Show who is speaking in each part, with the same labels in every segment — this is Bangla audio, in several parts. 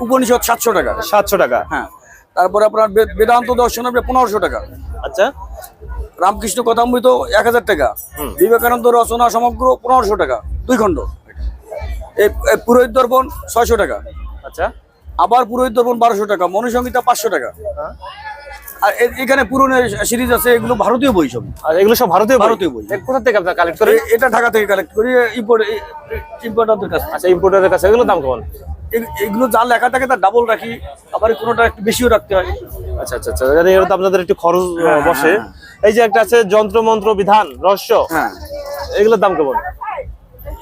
Speaker 1: উপনিষদ সাতশো টাকা।
Speaker 2: সাতশো টাকা।
Speaker 1: হ্যাঁ। তারপরে আপনার বেদান্ত দর্শন হবে পনেরোশো টাকা।
Speaker 2: আচ্ছা।
Speaker 1: রামকৃষ্ণ কথামৃত এক হাজার টাকা। বিবেকানন্দ রচনা সমগ্র পনেরোশো টাকা দুই খণ্ড। পুরোহিত দর্পণ ছয়শো টাকা।
Speaker 2: আচ্ছা।
Speaker 1: আবার পুরোহিত দর্পণ বারোশো টাকা মনুসংহিতা পাঁচশো টাকা। আর এ- এখানে পুরনো সিরিজ আছে এগুলো ভারতীয় বই সব।
Speaker 2: আর এগুলো সব ভারতীয়
Speaker 1: ভারতীয় বই।
Speaker 2: কোথা থেকে আপনারা কালেক্ট করেন?
Speaker 1: এটা ঢাকা থেকে কালেক্ট করি ইম্পোর্ট ইম্পোর্টারদের কাছে
Speaker 2: আচ্ছা ইম্পোর্টারের কাছে এগুলো দাম কেমন?
Speaker 1: এগুলো যা লেখা থাকে তার ডাবল রাখি আবার কোনোটা একটু বেশিও রাখতে হয়।
Speaker 2: আচ্ছা আচ্ছা আচ্ছা এগুলো তো আপনাদের একটু খরচ
Speaker 1: হ্যাঁ,
Speaker 2: বসে। এই যে একটা আছে যন্ত্র মন্ত্র বিধান রহস্য।
Speaker 1: হ্যাঁ।
Speaker 2: এগুলোর দাম কেমন?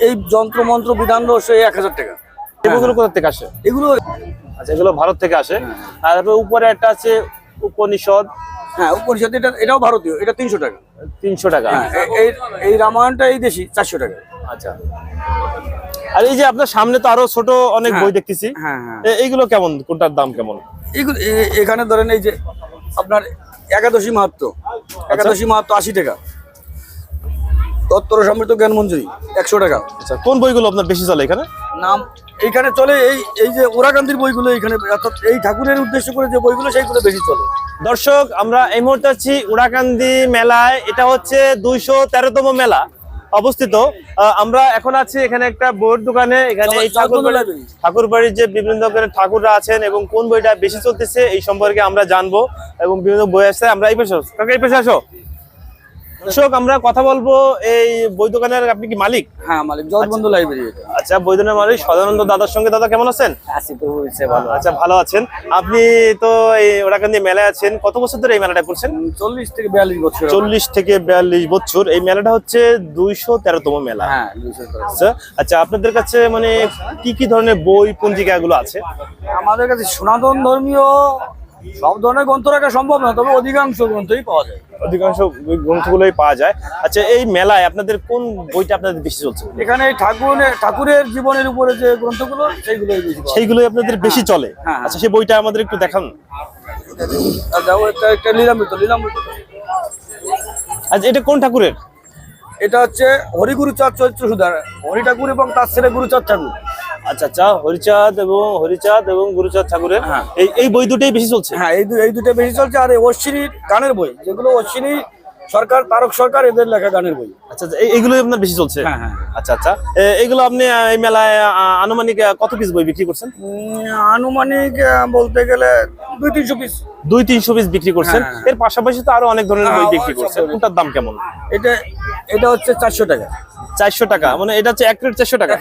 Speaker 1: এই যন্ত্র মন্ত্র বিধান রহস্য এক হাজার টাকা।
Speaker 2: এগুলো কোথা থেকে আসে?
Speaker 1: এগুলো
Speaker 2: আচ্ছা এগুলো ভারত থেকে আসে। আর তারপরে উপরে একটা আছে উপনিষদ।
Speaker 1: হ্যাঁ উপনিষদ এটা এটাও ভারতীয় এটা তিনশো টাকা।
Speaker 2: তিনশো টাকা।
Speaker 1: হ্যাঁ এই এই রামায়ণটা এই দেশি চারশো টাকা।
Speaker 2: আচ্ছা। আর এই যে আপনার সামনে তো আরও ছোট অনেক
Speaker 1: হ্যাঁ।
Speaker 2: বই দেখতেছি।
Speaker 1: হ্যাঁ হ্যাঁ।
Speaker 2: এইগুলো কেমন? কোনটার দাম কেমন?
Speaker 1: এগুলো এখানে ধরেন এই যে আপনার একাদশী মাহাত্ম একাদশী মাহাত্ম আশি টাকা। তত্তর সমৃদ্ধ জ্ঞান মঞ্জুরি একশো টাকা।
Speaker 2: আচ্ছা কোন বইগুলো আপনার বেশি চলে এখানে?
Speaker 1: নাম এইখানে চলে এই এই যে ওরাকান্দির বইগুলো এইখানে অর্থাৎ এই ঠাকুরের উদ্দেশ্য করে যে বইগুলো সেইগুলো বেশি চলে।
Speaker 2: দর্শক আমরা এই মুহূর্তে আছি উড়াকান্দি মেলায়। এটা হচ্ছে দুইশো তেরোতম মেলা। অবস্থিত। আহ, আমরা এখন আছি এখানে একটা বইয়ের দোকানে। এখানে এই ঠাকুর ঠাকুর বাড়ির যে বিভিন্ন ধরনের ঠাকুররা আছেন এবং কোন বইটা বেশি চলতেছে এই সম্পর্কে আমরা জানব এবং বিভিন্ন বই আছে। আমরা এই পেশে আসো। কাকা এই পেশে আসো। দর্শক আমরা কথা বলব এই বই দোকানের আপনি কি মালিক?
Speaker 1: হ্যাঁ মালিক জগবন্ধু লাইব্রেরি
Speaker 2: আচ্ছা বই দোকানের মালিক সদানন্দ দাদার সঙ্গে। দাদা কেমন আছেন?
Speaker 1: প্রভু
Speaker 2: ভালো আচ্ছা ভালো আছেন। আপনি তো এই ওরাকান্দি মেলায় আছেন। কত বছর ধরে এই মেলাটা করছেন?
Speaker 1: চল্লিশ থেকে বিয়াল্লিশ বছর
Speaker 2: চল্লিশ থেকে বিয়াল্লিশ বছর। এই মেলাটা হচ্ছে দুইশো তেরোতম মেলা।
Speaker 1: হ্যাঁ
Speaker 2: আচ্ছা আচ্ছা আপনাদের কাছে মানে কি কি ধরনের বই পঞ্জিকা গুলো আছে?
Speaker 1: আমাদের কাছে সনাতন ধর্মীয় সব ধরনের গ্রন্থ রাখা সম্ভব না তবে অধিকাংশ গ্রন্থই পাওয়া যায়।
Speaker 2: অধিকাংশ গ্রন্থগুলোই পাওয়া যায়। আচ্ছা এই মেলায় আপনাদের কোন বইটা আপনাদের বেশি চলছে?
Speaker 1: এখানে ঠাকুরের ঠাকুরের জীবনের উপরে যে গ্রন্থগুলো সেইগুলোই বেশি
Speaker 2: সেইগুলোই আপনাদের বেশি চলে?
Speaker 1: হ্যাঁ।
Speaker 2: আচ্ছা সেই বইটা আমাদের একটু দেখান।
Speaker 1: একটা লীলামৃত লীলামৃত
Speaker 2: আচ্ছা এটা কোন ঠাকুরের?
Speaker 1: এটা হচ্ছে হরিগুরুচাঁদ চৈত্র সুধার হরি ঠাকুর এবং তার ছেলে গুরুচাঁদ ঠাকুর।
Speaker 2: আচ্ছা আচ্ছা হরিচাঁদ এবং হরিচাঁদ এবং গুরুচাঁদ ঠাকুরের
Speaker 1: হ্যাঁ।
Speaker 2: এই এই বই দুটোই বেশি চলছে?
Speaker 1: হ্যাঁ এই দু এই দুটো বেশি চলছে। আর অশ্বিনীর গানের বই যেগুলো অশ্বিনী সরকার তারক সরকার এদের লেখা গানের বই।
Speaker 2: আচ্ছা আচ্ছা, এইগুলোই আপনার বেশি চলছে?
Speaker 1: হ্যাঁ, হ্যাঁ।
Speaker 2: আচ্ছা আচ্ছা এগুলো আপনি এই মেলায় আনুমানিক কত পিস বই বিক্রি করছেন?
Speaker 1: আনুমানিক বলতে গেলে দুই তিনশো পিস
Speaker 2: দুই তিনশো পিস বিক্রি করছেন।
Speaker 1: হ্যাঁ।
Speaker 2: এর পাশাপাশি তো আরও অনেক ধরনের বই
Speaker 1: হ্যাঁ,
Speaker 2: বিক্রি করছেন। কোনটার দাম কেমন?
Speaker 1: এটা এটা হচ্ছে চারশো টাকা।
Speaker 2: চারশো টাকা। মানে এটা হচ্ছে এক প্লেট চারশো টাকা।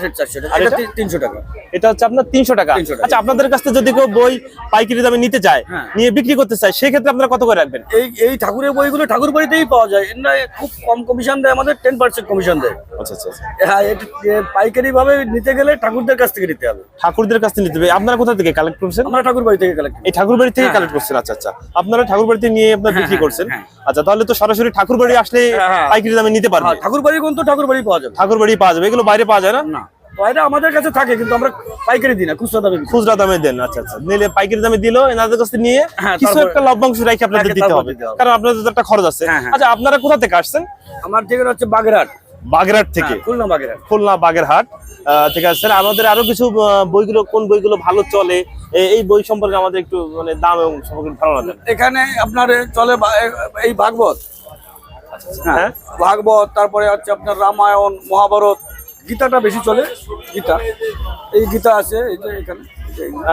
Speaker 2: আর
Speaker 1: এটা
Speaker 2: এটা?
Speaker 1: তিনশো টাকা।
Speaker 2: এটা হচ্ছে আপনার তিনশো টাকা। আচ্ছা আপনাদের কাছ থেকে যদি কেউ বই পাইকারি দামে নিতে চায়
Speaker 1: হ্যাঁ।
Speaker 2: নিয়ে বিক্রি করতে চায় সেক্ষেত্রে আপনারা কত করে রাখবেন?
Speaker 1: এই এই ঠাকুরের বইগুলো ঠাকুর বাড়িতেই পাওয়া যায়। এরা খুব কম কমিশন দেয় আমাদের টেন পার্সেন্ট কমিশন দেয়।
Speaker 2: আচ্ছা আচ্ছা আচ্ছা।
Speaker 1: হ্যাঁ পাইকারি ভাবে নিতে গেলে ঠাকুরদের কাছ থেকে নিতে হবে।
Speaker 2: ঠাকুরদের কাছ থেকে নিতে হবে। আপনারা কোথা থেকে কালেক্ট করছেন?
Speaker 1: আমরা ঠাকুর বাড়ি থেকে কালেক্ট
Speaker 2: এই ঠাকুর বাড়ি থেকে
Speaker 1: হ্যাঁ।
Speaker 2: কালেক্ট করছেন। আচ্ছা আচ্ছা। আপনারা ঠাকুর বাড়িতে নিয়ে আপনার বিক্রি
Speaker 1: হ্যাঁ,
Speaker 2: করছেন?
Speaker 1: হ্যাঁ।
Speaker 2: আচ্ছা তাহলে তো সরাসরি ঠাকুর বাড়ি আসলে
Speaker 1: হ্যাঁ, হ্যাঁ।
Speaker 2: পাইকারি দামে নিতে পারবে।
Speaker 1: ঠাকুর বাড়ি কোন তো ঠাকুর বাড়ি পাওয়া যাবে।
Speaker 2: ঠাকুর বাড়ি পাওয়া যাবে এগুলো বাইরে পাওয়া যায় না?
Speaker 1: আমাদের কাছে থাকে কিন্তু আমরা পাইকারি দিই না খুচরা দামে
Speaker 2: খুচরা দামে দেন আচ্ছা আচ্ছা। নিলে পাইকারি দামে দিলো এনাদের কাছে নিয়ে কিছু একটা লভ্যাংশ রেখে আপনাদের দিতে হবে। কারণ আপনাদের একটা খরচ আছে। আচ্ছা আপনারা কোথা থেকে আসছেন?
Speaker 1: আমার ঠিকানা হচ্ছে বাগেরহাট।
Speaker 2: বাগেরহাট থেকে।
Speaker 1: হ্যাঁ, খুলনা বাগেরহাট।
Speaker 2: খুলনা বাগেরহাট। ঠিক আছে স্যার আমাদের আরও কিছু বইগুলো কোন বইগুলো ভালো চলে? এই বই সম্পর্কে আমাদের একটু মানে দাম এবং সম্পর্কে ধারণা দেন।
Speaker 1: এখানে আপনার চলে এই ভাগবত। হ্যাঁ
Speaker 2: হ্যাঁ।
Speaker 1: ভাগবত তারপরে হচ্ছে আপনার রামায়ণ মহাভারত। গীতাটা বেশি চলে গীতা। এই গীতা আছে এই যে এখানে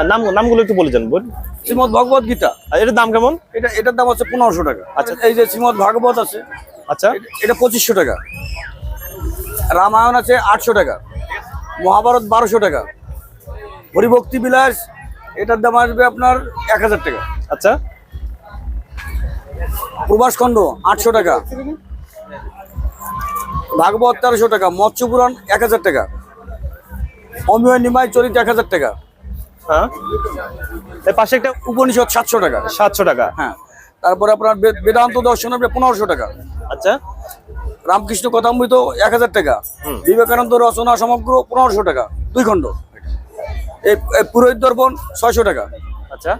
Speaker 2: নাম নামগুলো একটু বলে যান বই
Speaker 1: শ্রীমদ ভগবত গীতা।
Speaker 2: আর এটার দাম কেমন?
Speaker 1: এটা এটার দাম হচ্ছে পনেরোশো টাকা। আচ্ছা। এই যে শ্রীমদ ভাগবত আছে
Speaker 2: আচ্ছা।
Speaker 1: এটা- এটা পঁচিশশো টাকা। রামায়ণ আছে আটশো টাকা। মহাভারত বারোশো টাকা। হরিভক্তি বিলাস এটার দাম আসবে আপনার এক হাজার টাকা।
Speaker 2: আচ্ছা।
Speaker 1: প্রভাসখণ্ড আটশো টাকা। ভাগবত তেরোশো টাকা মৎস্য পুরাণ এক হাজার টাকা। অমিয় নিমাই চরিত এক হাজার টাকা।
Speaker 2: হ্যাঁ? এর পাশে একটা
Speaker 1: উপনিষদ সাতশো টাকা।
Speaker 2: সাতশো টাকা।
Speaker 1: হ্যাঁ। তারপরে আপনার বেদান্ত দর্শন হবে পনেরোশো টাকা।
Speaker 2: আচ্ছা।
Speaker 1: রামকৃষ্ণ কথামৃত এক হাজার টাকা। বিবেকানন্দ রচনা সমগ্র পনেরোশো টাকা দুই খণ্ড। এই এই পুরোহিত দর্পণ ছয়শো টাকা।
Speaker 2: আচ্ছা।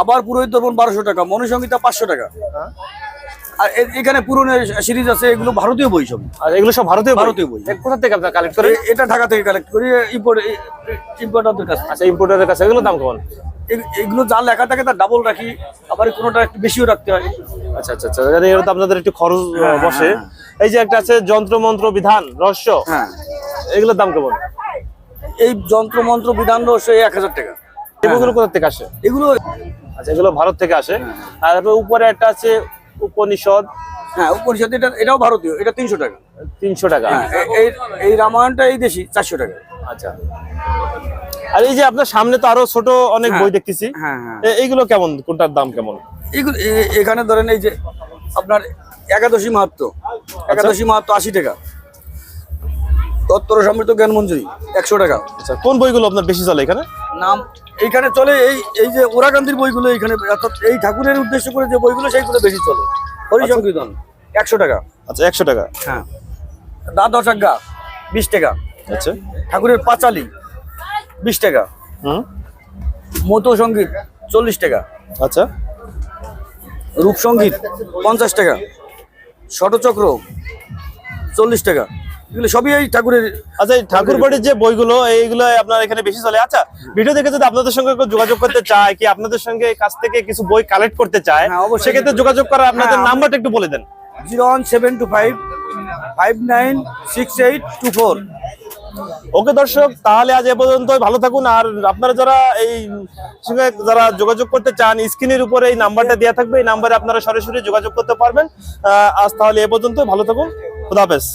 Speaker 1: আবার পুরোহিত দর্পণ বারোশো টাকা মনুসংহিতা পাঁচশো টাকা।
Speaker 2: হ্যাঁ।
Speaker 1: আর এখানে পুরনো সিরিজ আছে এগুলো ভারতীয় বই সব
Speaker 2: আর এগুলো সব ভারতীয়
Speaker 1: ভারতীয় বই।
Speaker 2: কোথা থেকে আপনারা কালেক্ট করেন?
Speaker 1: এ- এটা ঢাকা থেকে কালেক্ট করি ইম্পোর্ট ইম্পোর্টারদের কাছে
Speaker 2: আচ্ছা ইম্পোর্টারের কাছে এগুলো দাম কেমন?
Speaker 1: এগুলো যা লেখা থাকে তার ডাবল রাখি আবার কোনোটা একটু বেশিও রাখতে হয়।
Speaker 2: আচ্ছা আচ্ছা আচ্ছা। এর তো আপনাদের একটু খরচ
Speaker 1: হ্যাঁ,
Speaker 2: বসে। এই যে একটা আছে যন্ত্র মন্ত্র বিধান রহস্য।
Speaker 1: হ্যাঁ।
Speaker 2: এগুলোর দাম কেমন?
Speaker 1: এই যন্ত্র মন্ত্র বিধান রহস্য এই এক হাজার টাকা।
Speaker 2: এগুলো কোথা থেকে আসে?
Speaker 1: এগুলো
Speaker 2: আচ্ছা এগুলো ভারত থেকে আসে। আর উপরে একটা আছে উপনিষদ।
Speaker 1: হ্যাঁ উপনিষদ এটা এটাও ভারতীয় এটা তিনশো টাকা।
Speaker 2: তিনশো টাকা।
Speaker 1: হ্যাঁ এই এই রামায়ণটা এই দেশি চারশো টাকা।
Speaker 2: আচ্ছা। আর এই যে আপনার সামনে তো আরও ছোট অনেক
Speaker 1: হ্যাঁ।
Speaker 2: বই দেখতেছি।
Speaker 1: হ্যাঁ
Speaker 2: এইগুলো কেমন? কোনটার দাম কেমন?
Speaker 1: এগুলো এখানে ধরেন এই যে আপনার একাদশী মাহাত্ম একাদশী মাহাত্ম আশি টাকা। তত্তর সমৃদ্ধ জ্ঞান মঞ্জুরি একশো টাকা।
Speaker 2: আচ্ছা কোন বইগুলো আপনার বেশি চলে এখানে?
Speaker 1: নাম এইখানে চলে এই এই যে ওরাকান্দির বইগুলো এইখানে অর্থাৎ এই ঠাকুরের উদ্দেশ্য করে যে বইগুলো সেইগুলো বেশি চলে। হরিসংকীর্তন একশো টাকা।
Speaker 2: আচ্ছা একশো টাকা।
Speaker 1: হ্যাঁ। দ্বাদশ আজ্ঞা বিশ টাকা।
Speaker 2: আচ্ছা।
Speaker 1: ঠাকুরের পাঁচালি বিশ টাকা।
Speaker 2: হুম।
Speaker 1: মতো সংগীত চল্লিশ টাকা।
Speaker 2: আচ্ছা।
Speaker 1: রূপসঙ্গীত পঞ্চাশ টাকা। ষটচক্র চল্লিশ টাকা। এগুলো সবই এই ঠাকুরের
Speaker 2: আচ্ছা এই ঠাকুর বাড়ির যে বইগুলো এইগুলো আপনার এখানে বেশি চলে। আচ্ছা ভিডিও দেখে যদি আপনাদের সঙ্গে যোগাযোগ করতে চায় কি আপনাদের সঙ্গে কাছ থেকে কিছু বই কালেক্ট করতে চায়
Speaker 1: হ্যাঁ।
Speaker 2: সেক্ষেত্রে যোগাযোগ করার আপনাদের
Speaker 1: হ্যাঁ,
Speaker 2: নাম্বারটা একটু বলে দেন।
Speaker 1: Zero one seven two five five nine six eight two four.
Speaker 2: Okay দর্শক তাহলে আজ এ পর্যন্তই। ভালো থাকুন। আর আপনারা যারা এই সঙ্গে যারা যোগাযোগ করতে চান স্ক্রিনের উপরে এই নাম্বারটা দেওয়া থাকবে। এই নাম্বারে আপনারা সরাসরি যোগাযোগ করতে পারবেন। আজ তাহলে এ পর্যন্তই। ভালো থাকুন। খুদা হাফেজ।